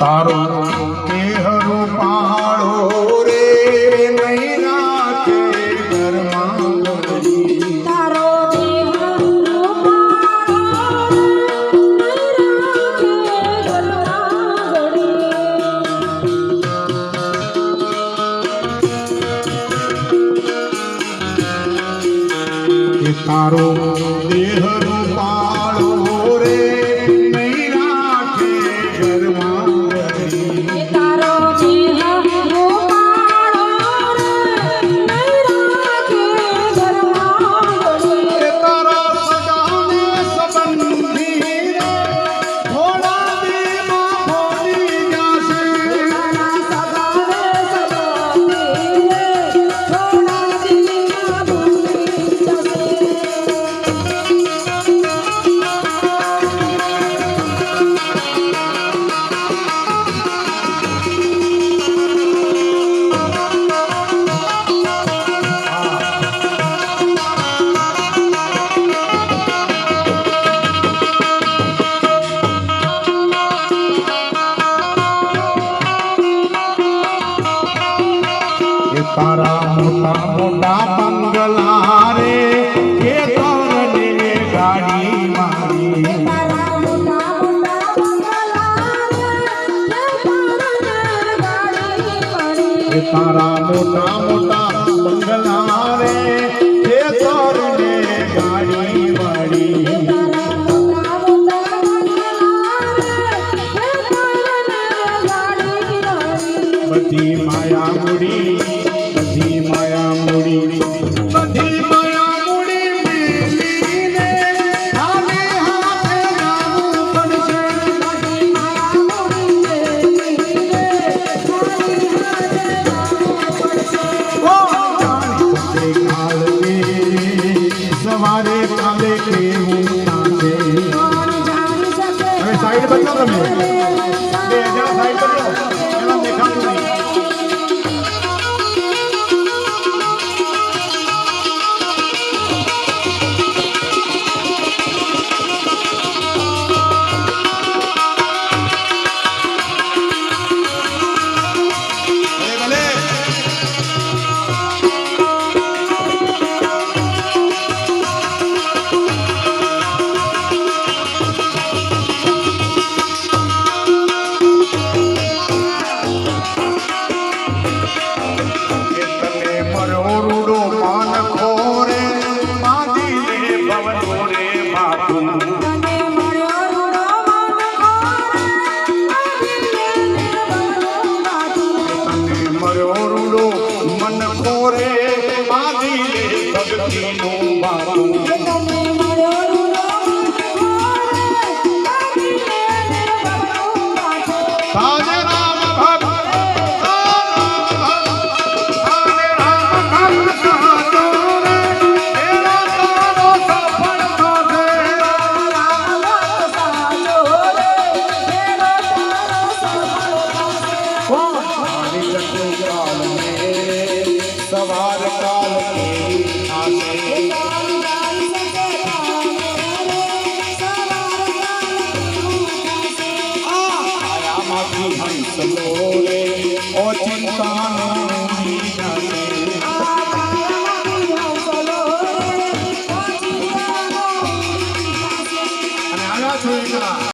તારો દેહરો પાળો રે નહીં રાખે ઘરમાં. તારો તારો દેહ રૂપા તારા મોટા મોટા બંગલા રે કે તરને ગાડી મારી? તારા મોટા મોટા બંગલા રે કે તરને ગાડી મારી? માયા મુડી Vai, Clara. सवार